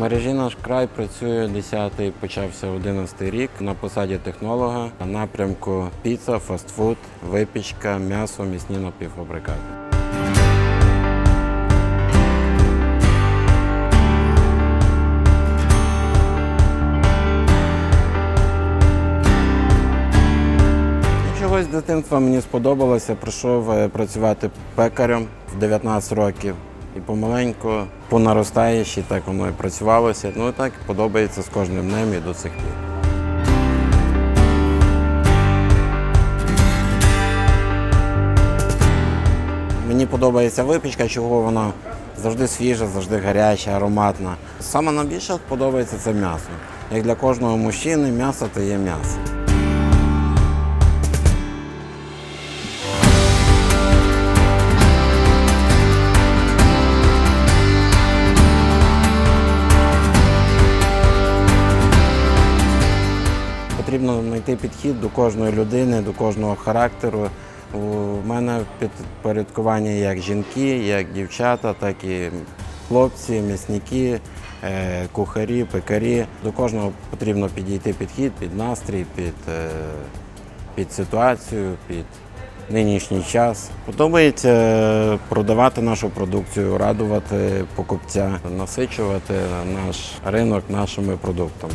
мережі наш край працює 10-й, почався 11-й рік на посаді технолога на напрямку піца, фастфуд, випічка, м'ясо, м'ясні напівфабрикати. Чогось з дитинства мені сподобалося. Прийшов е, працювати пекарем в 19 років. І помаленьку, по наростаючій, так воно і працювалося. Ну і так подобається з кожним днем і до цих пір. Мені подобається випічка, чого вона завжди свіжа, завжди гаряча, ароматна. Саме найбільше подобається це м'ясо. Як для кожного мужчини, м'ясо то є м'ясо. Потрібно знайти підхід до кожної людини, до кожного характеру. У мене підпорядкування як жінки, як дівчата, так і хлопці, м'ясники, е, кухарі, пекарі. До кожного потрібно підійти підхід під настрій, під, е, під ситуацію, під нинішній час. Подобається продавати нашу продукцію, радувати покупця, насичувати наш ринок нашими продуктами.